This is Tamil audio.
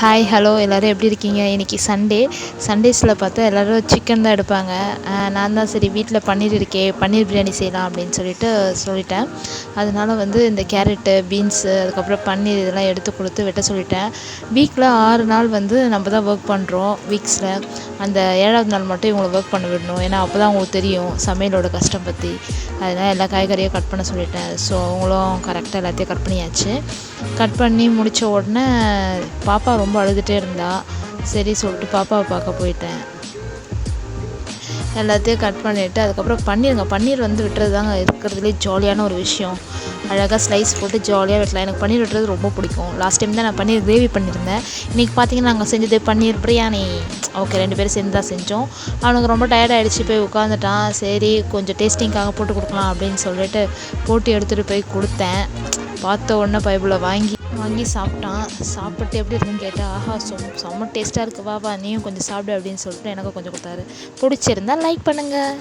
ஹாய் ஹலோ எல்லோரும் எப்படி இருக்கீங்க? இன்றைக்கி சண்டே சண்டேஸில் பார்த்தா எல்லோரும் சிக்கன் தான் எடுப்பாங்க. நான் தான் சரி வீட்டில் பன்னீர் இருக்கே பன்னீர் பிரியாணி செய்யலாம் அப்படின்னு சொல்லிட்டு சொல்லிட்டேன். அதனால வந்து இந்த கேரட்டு பீன்ஸு அதுக்கப்புறம் பன்னீர் இதெல்லாம் எடுத்து கொடுத்து வெட்ட சொல்லிட்டேன். வீக்கில் ஆறு நாள் வந்து நம்ம தான் ஒர்க் பண்ணுறோம் வீக்ஸில் அந்த ஏழாவது நாள் மட்டும் இவங்களை ஒர்க் பண்ண விடணும். ஏன்னா அப்போ தான் அவங்களுக்கு தெரியும் சமையலோட கஷ்டம் பற்றி அதனால் எல்லா காய்கறியும் கட் பண்ண சொல்லிட்டேன். ஸோ அவங்களும் கரெக்டாக எல்லாத்தையும் கட் பண்ணியாச்சு. கட் பண்ணி முடித்த உடனே பாப்பா ரொம்ப ரொம்ப அழுதுகிட்டே இருந்தா சரி சொல்லிட்டு பாப்பாவை பார்க்க போயிட்டேன். எல்லாத்தையும் கட் பண்ணிவிட்டு அதுக்கப்புறம் பன்னீருங்க. பன்னீர் வந்து விட்டுறது தாங்க இருக்கிறதுலே ஜாலியான ஒரு விஷயம். அழகாக ஸ்லைஸ் போட்டு ஜாலியாக வெட்டலாம். எனக்கு பன்னீர் வெட்டுறது ரொம்ப பிடிக்கும். லாஸ்ட் டைம் தான் நான் பன்னீர் கிரேவி பண்ணியிருந்தேன். இன்றைக்கி பார்த்தீங்கன்னா நாங்கள் செஞ்சது பன்னீர் பிரியாணி. ஓகே ரெண்டு பேரும் சேர்ந்து தான் செஞ்சோம். அவனுக்கு ரொம்ப டயர்ட் ஆகிடுச்சு போய் உட்காந்துட்டான் சரி கொஞ்சம் டேஸ்டிங்காக போட்டு கொடுக்கலாம் அப்படின்னு சொல்லிட்டு போட்டு எடுத்துகிட்டு போய் கொடுத்தேன். பார்த்த உடனே பைபிளை வாங்கி வாங்கி சாப்பிட்டான். சாப்பிட்டு எப்படி இருக்குன்னு கேட்டால் ஆஹா சொம் செம்ம டேஸ்ட்டாக இருக்குது வா வா நீயும் கொஞ்சம் சாப்பிடு அப்படின்னு சொல்லிட்டு எனக்கு கொஞ்சம் கொடுத்தாரு. பிடிச்சிருந்தா லைக் பண்ணுங்கள்